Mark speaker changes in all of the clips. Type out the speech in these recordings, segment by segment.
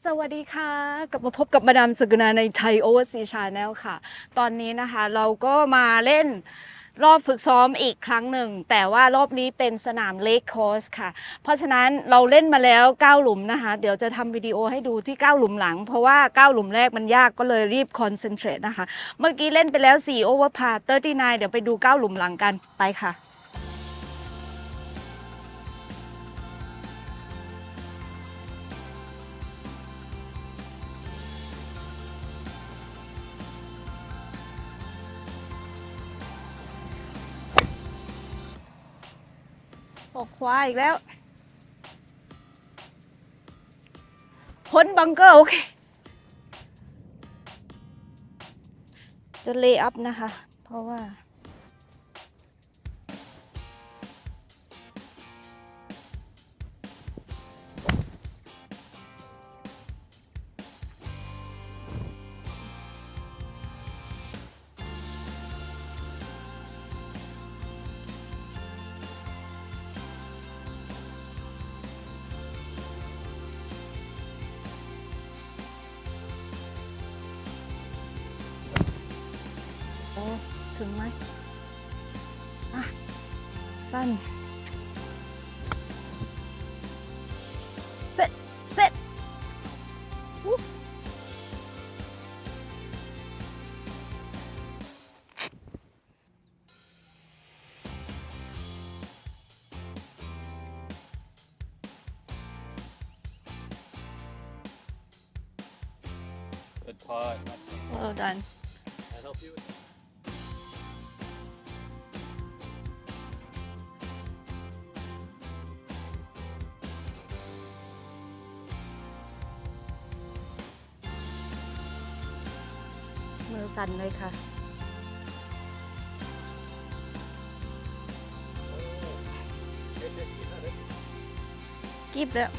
Speaker 1: สวัสดีค่ะกลับมาพบกับมาดามสกุณาในไทยโอเวอร์ซีชาแนลค่ะ ตอนนี้นะคะเราก็มาเล่นรอบฝึกซ้อมอีกครั้งหนึ่ง แต่ว่ารอบนี้เป็นสนามเล k คอสค่ะ เพราะฉะนั้นเราเล่นมาแล้ว 9 หลุมนะคะ เดี๋ยวจะทำวิดีโอให้ดูที่ 9 หลุมหลัง เพราะว่า 9 หลุมแรกมันยากก็เลยรีบคอนเซนเทรตนะคะ เมื่อกี้เล่นไปแล้ว4 over par 39 เดี๋ยวไปดู 9 หลุมหลังกันไปค่ะ อกขวาอีกแล้ว พ้นบังเกอร์ โอเค จะเลอัพนะคะ เพราะว่า
Speaker 2: Good putt.
Speaker 1: well done
Speaker 2: Can I help you with that?
Speaker 1: มือสั่นเลยค่ะ
Speaker 2: Hit it, you got it.
Speaker 1: กิบแล้ว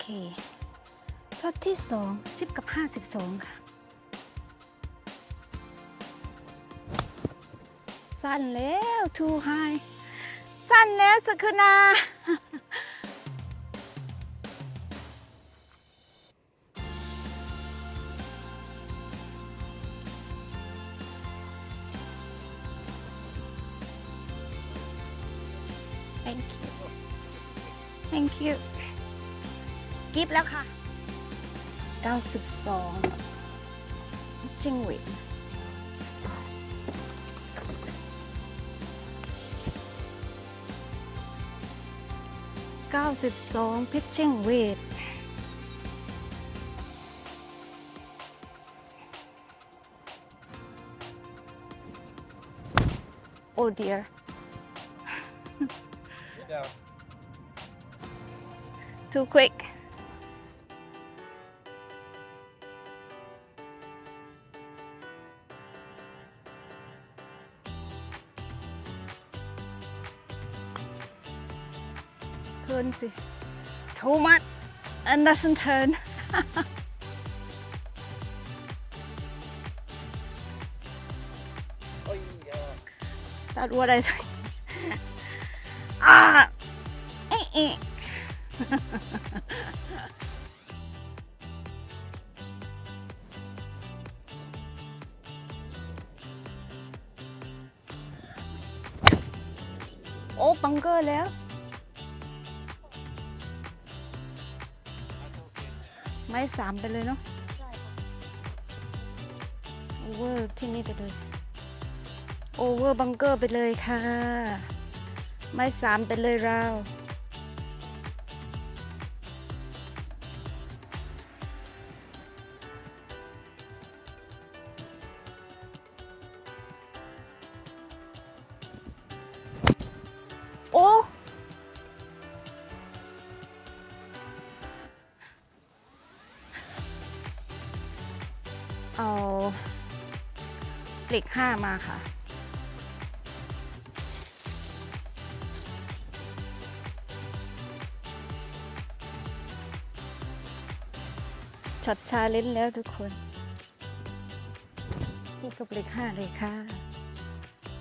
Speaker 1: เคทดที่สองชิปกับ52ค่ะ สั้นแล้ว too high สั้นแล้วสกุณา thank you thank you กิฟแล้วค่ะ 92จิงหวิน92 pitching weight โอ้ dear
Speaker 2: Get down.
Speaker 1: too quick เทิร์ กินสิ too much and doesn't turn
Speaker 2: ตัด
Speaker 1: วัวได้อะาเอ๊ะ โอ้ปังเกอร์แล้ว ไม้สามไปเลยเนาะโอเวอร์ที่นี่ไปเลยโอเวอร์บังเกอร์ไปเลยค่ะ ไม้สามไปเลยเรา เอาเหล็กห้ามาค่ะ ช็อตชาเล่นแล้วทุกคนพูดกับเลขห้าเลยค่ะ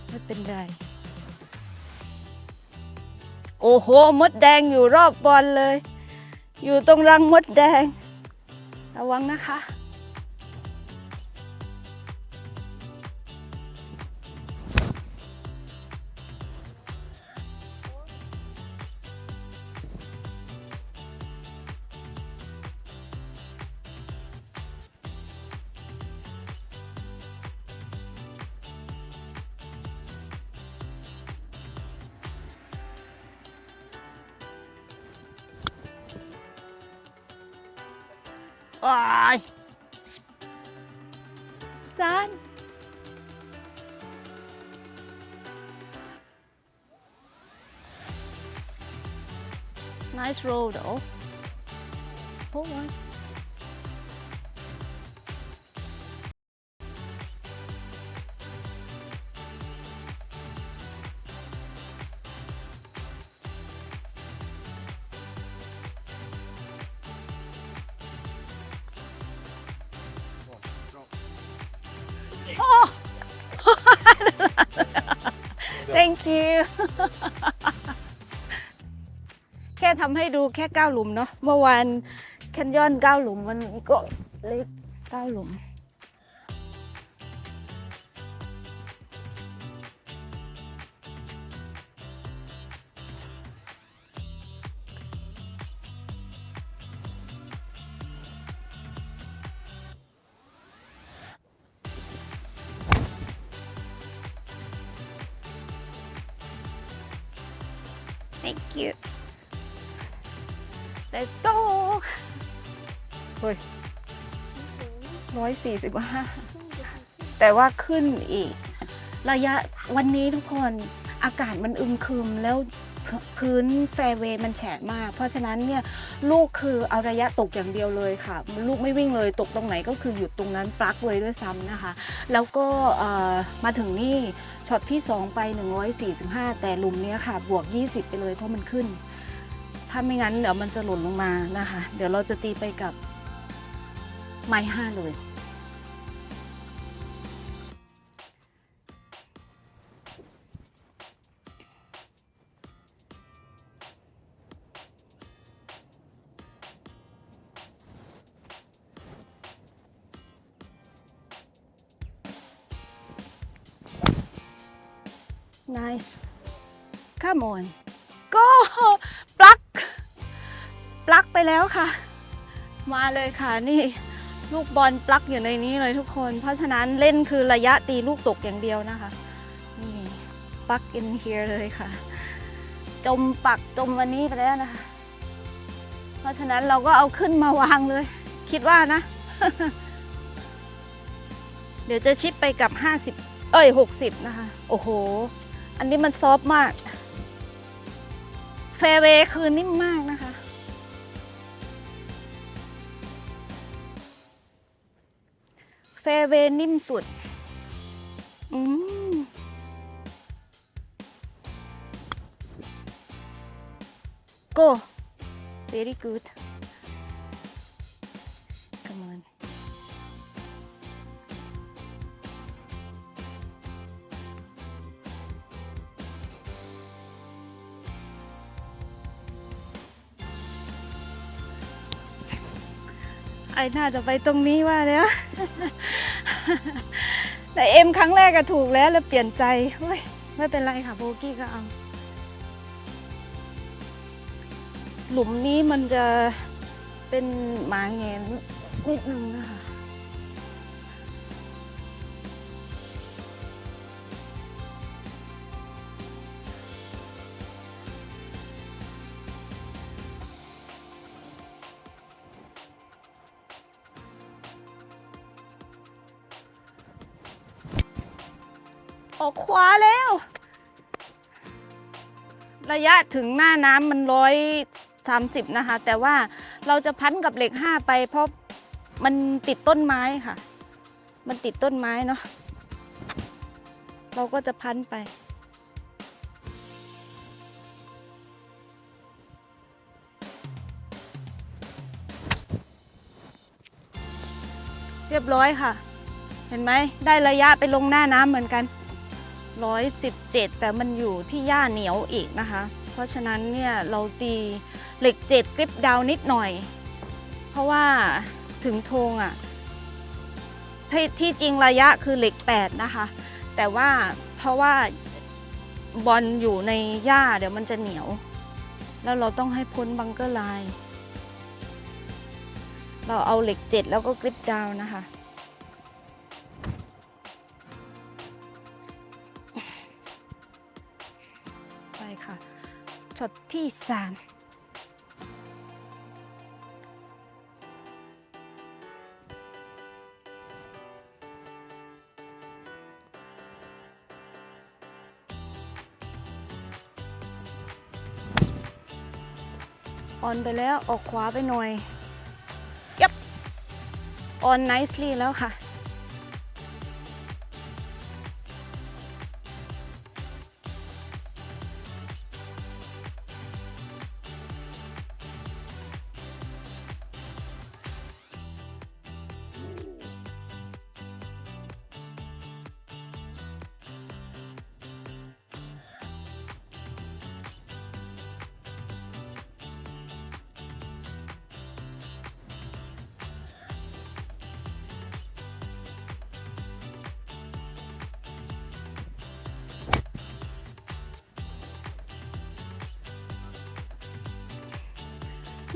Speaker 1: ไม่เป็นไร โอ้โห มดแดงอยู่รอบบอลเลย อยู่ตรงรังมดแดง ระวังนะคะ nice roll though. Hold on ค่ทำให้ดูแค่เก้าหลุมเนาะเมื่อวานแคนยอนเก้าหลุมมันก็เล็กเก้าหลุม let's go เฮ้ยร้อยสี่สิบห้าแต่ว่าขึ้นอีก ระยะวันนี้ทุกคนอากาศมันอึมครึมแล้วพื้นแฟร์เวย์มันแฉะมาก เพราะฉะนั้นเนี่ยลูกคือเอาระยะตกอย่างเดียวเลยค่ะ ลูกไม่วิ่งเลยตกตรงไหนก็คือหยุดตรงนั้นปลั๊กเลยด้วยซ้ำนะคะ แล้วก็มาถึงนี่ช็อตที่ 2 ไป 145 แต่หลุมเนี้ยค่ะ บวก 20 ไปเลยเพราะมันขึ้น ถ้าไม่งั้นเดี๋ยวมันจะหล่นลงมานะคะ เดี๋ยวเราจะตีไปกับไม้ห้าเลย nice come on แล้วค่ะ มาเลยค่ะนี่ลูกบอลปลั๊กอยู่ในนี้เลยทุกคน เพราะฉะนั้นเล่นคือระยะตีลูกตกอย่างเดียวนะคะนี่ปลั๊ก in here เลยค่ะ จมปักจมวันนี้ไปแล้วนะคะ เพราะฉะนั้นเราก็เอาขึ้นมาวางเลย คิดว่านะ เดี๋ยวจะชิปไปกับ 50 เอ้ย 60 นะคะ โอ้โห อันนี้มันซอฟต์มาก แฟเวคือนิ่มมากนะคะ เวย์นิ่มสุด อืม go very good come on อ้น่าจะไปตรงนี้ว่าแล้ว แต่เอ็มครั้งแรกก็ถูกแล้วแล้วเปลี่ยนใจเฮ้ยไม่เป็นไรค่ะโบกี้ก็เอา หลุมนี้มันจะเป็นหมาแงนนิดนึงนะคะ ออกขวาแล้ว ระยะถึงหน้าน้ำมันร้อยสามสิบนะคะ แต่ว่าเราจะพันกับเหล็กห้าไปเพราะมันติดต้นไม้ค่ะ มันติดต้นไม้เนาะ เราก็จะพันไปเรียบร้อยค่ะ เห็นไหม ได้ระยะไปลงหน้าน้ำเหมือนกัน 117 แต่มันอยู่ที่หญ้าเหนียวอีกนะคะ เพราะฉะนั้นเนี่ยเราตีเหล็กเจ็ดกริปดาวนิดหน่อย เพราะว่าถึงธงอะทที่จริงระยะคือเหล็ก 8 นะคะ แต่ว่าเพราะว่าบอลอยู่ในหญ้าเดี๋ยวมันจะเหนียว แล้วเราต้องให้พ้นบังเกอร์ไลน์เราเอาเหล็กเจ็ดแล้วก็กริปดาวนะคะ ช็อตที่สามออนไปแล้วออกขวาไปหน่อยยับออน nicely แล้วค่ะ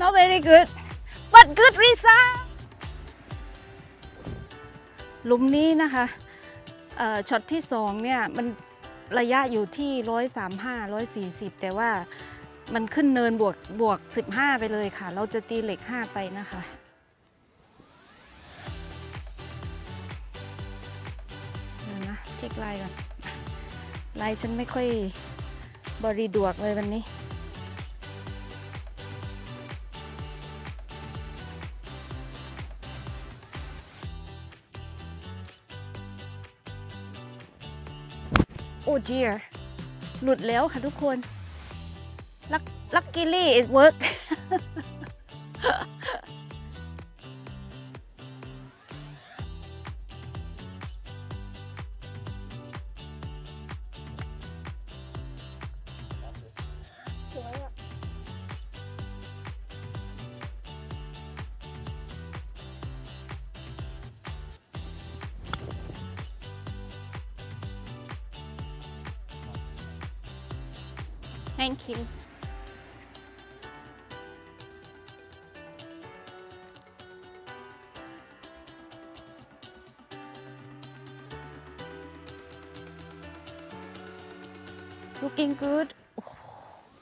Speaker 1: not very good but good result หลุมนี้นะคะช็อตที่สองเนี่ยมันระยะอยู่ที่ 135 140 แต่ว่ามันขึ้นเนินบวกบวก 15 ไปเลยค่ะ เราจะตีเหล็ก 5 ไปนะคะเดี๋ยวนะเช็คลน์ก่อนลน์ฉันไม่ค่อยบริดวกเลยวันนี้ dear หลุดแล้วค่ะทุกคน luckily it work thank you looking good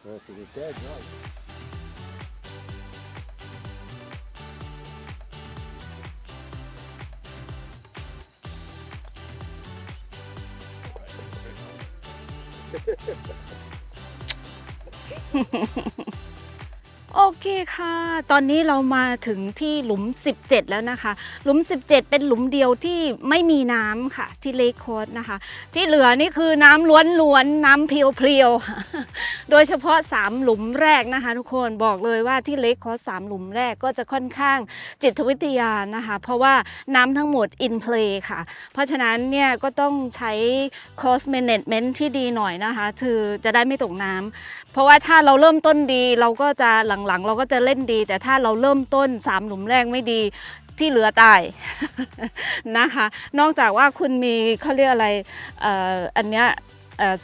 Speaker 2: That's what it dead, right?
Speaker 1: Okay. โอเคค่ะ ตอนนี้เรามาถึงที่หลุม 17 แล้วนะคะ หลุม 17 เป็นหลุมเดียวที่ไม่มีน้ำค่ะ ที่เลคโคสนะคะ ที่เหลือนี่คือน้ำล้วนๆ น้ำเพียวๆ โดยเฉพาะ 3 หลุมแรกนะคะ ทุกคนบอกเลยว่าที่เลคโคอส3หลุมแรกก็จะค่อนข้างจิตวิทยานะคะ เพราะว่าน้ำทั้งหมด in play ค่ะ เพราะฉะนั้นเนี่ยก็ต้องใช้ cost management ที่ดีหน่อยนะคะคือจะได้ไม่ตกน้ำเพราะว่าถ้าเราเริ่มต้นดีเราก็จะหลังๆ เราก็จะเล่นดี แต่ถ้าเราเริ่มต้น 3 หลุมแรกไม่ดีที่เหลือตายนะคะ นอกจากว่าคุณมีเขาเรียกอะไรอ,อ,อันเนี้ย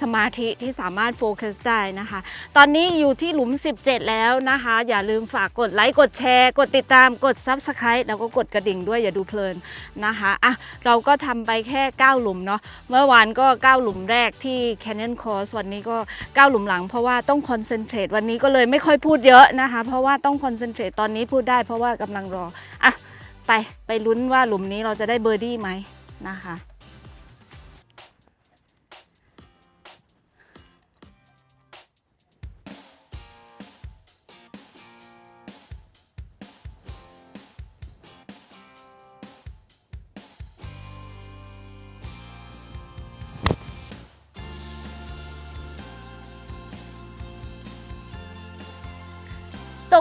Speaker 1: สมาธิที่สามารถโฟกัสได้นะคะ ตอนนี้อยู่ที่หลุม 17 แล้วนะคะ อย่าลืมฝากกดไลค์ กดแชร์ กดติดตาม กด Subscribe แล้วก็กดกระดิ่งด้วยอย่าดูเพลินนะคะอะเราก็ทำไปแค่ 9 หลุมเนาะ เมื่อวานก็ 9 หลุมแรกที่ Canyon Course วันนี้ก็ 9 หลุมหลังเพราะว่าต้องคอนเซนเทรตวันนี้ก็เลยไม่ค่อยพูดเยอะนะคะ เพราะว่าต้องคอนเซนเทรตตอนนี้พูดได้เพราะว่ากำลังรออะไปไปลุ้นว่าหลุมนี้เราจะได้เบอร์ดี้ไหมนะคะ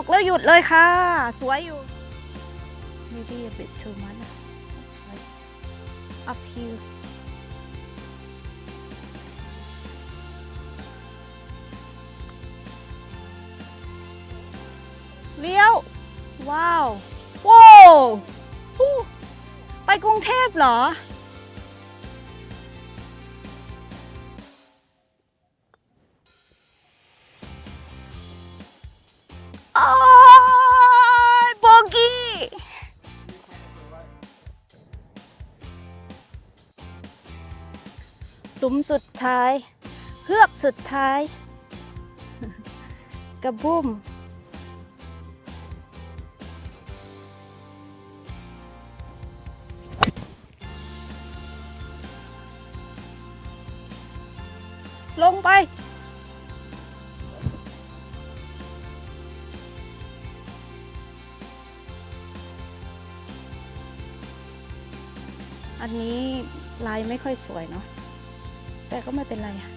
Speaker 1: ตกแล้วหยุดเลยค่ะ สวยอยู่ maybe a bit too much up here เลี้ยว ว้าวว้าวฮู้ไปกรุงเทพเหรอ หลุมสุดท้ายเฮือกสุดท้าย กระบุ้มลงไป อันนี้ลายไม่ค่อยสวยเนาะ แต่ก็ไม่เป็นไรค่ะ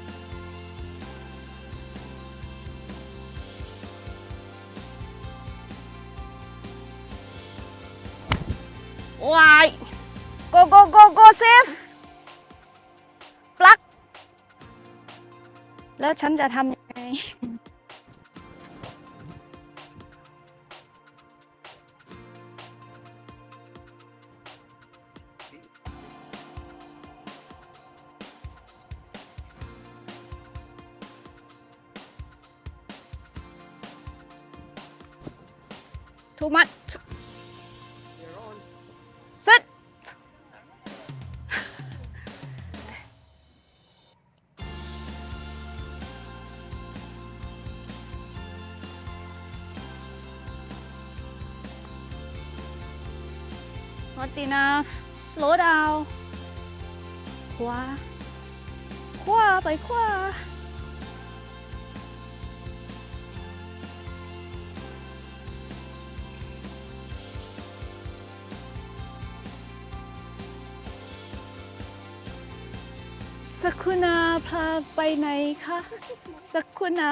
Speaker 1: วาย go go go go save ปลักแล้วฉันจะทำ Too much. Sit. Not enough. Slow down. qua, qua, phải qua. สักคุณาพาไปไหนคะสักคุณา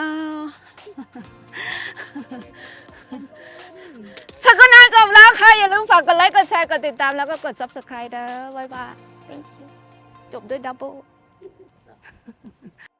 Speaker 1: สักคุณาจบแล้วค่ะ อย่าลืมฝากกดไลค์ กดแชร์ กดติดตามแล้วก็กด subscribe เด้อบ๊ายบาย thank you จบด้วยดับเบิล